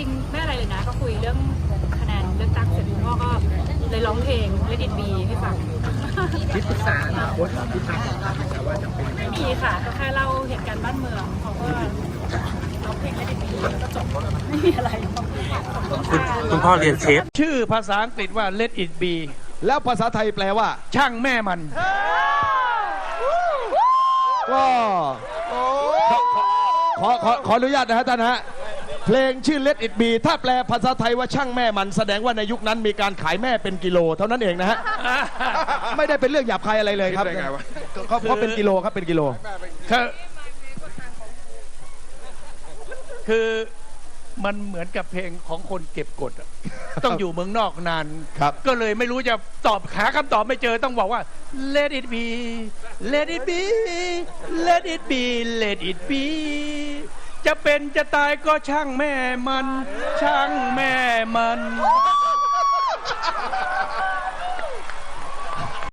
ริงๆไม่อะไรเลยนะ ก็คุยเรื่องคะแนนเลือกตั้งเสร็จคุณพ่อก็เลยร้องเพลงเลดินบีให้ฟังคิดปรึกษาอนาคตของพิพัฒน์นะครับว่าจะเป็นยังไงไม่มีค่ะก็แค่เล่าเหตุการณ์บ้านเมืองเขาก็ร้องเพลงเลดินบีแล้วก็จบไม่มีอะไรขอบคุณค่ะคุณคุณพ่อเรียนเชฟชื่อภาษาอังกฤษว่า let it be แล้วภาษาไทยแปลว่า ช่างแม่มันก็ขอขอขออนุญาตนะฮะท่านฮะ เพลงชื่อ Let It Be ถ้าแปลภาษาไทยว่าช่างแม่มัน แสดงว่าในยุคนั้นมีการขายแม่เป็นกิโล เท่านั้นเองนะฮะ ไม่ได้เป็นเรื่องหยาบคายอะไรเลยครับเขาเขาเป็นกิโลครับเป็นกิโล คือคือมันเหมือนกับเพลงของคนเก็บกดอะต้องอยู่เมืองนอกนาน ครับ ก็เลยไม่รู้จะตอบหาคำตอบไม่เจอต้องบอกว่า let it be let it be let it be let it be จะเป็นจะตายก็ช่างแม่มัน ช่างแม่มัน